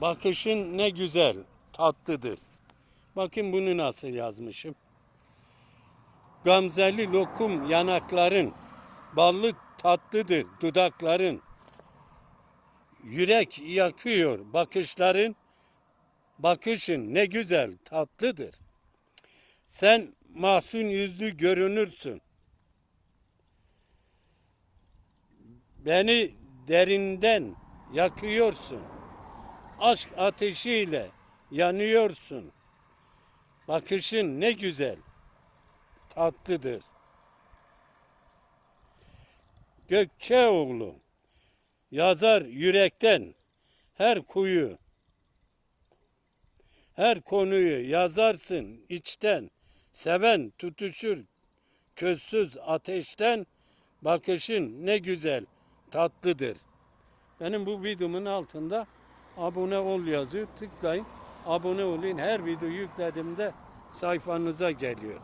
Bakışın ne güzel, tatlıdır. Bakın bunu nasıl yazmışım. Gamzeli lokum yanakların, ballı tatlıdır dudakların. Yürek yakıyor bakışların, bakışın ne güzel, tatlıdır. Sen mahzun yüzlü görünürsün. Beni derinden yakıyorsun. Aşk ateşiyle yanıyorsun. Bakışın ne güzel, tatlıdır. Gökçeoğlu yazar yürekten her kuyu, her konuyu yazarsın içten. Seven tutuşur közsüz ateşten. Bakışın ne güzel, tatlıdır. Benim bu videomun altında abone ol yazıyor. Tıklayın. Abone olun. Her video yüklediğimde sayfanıza geliyor.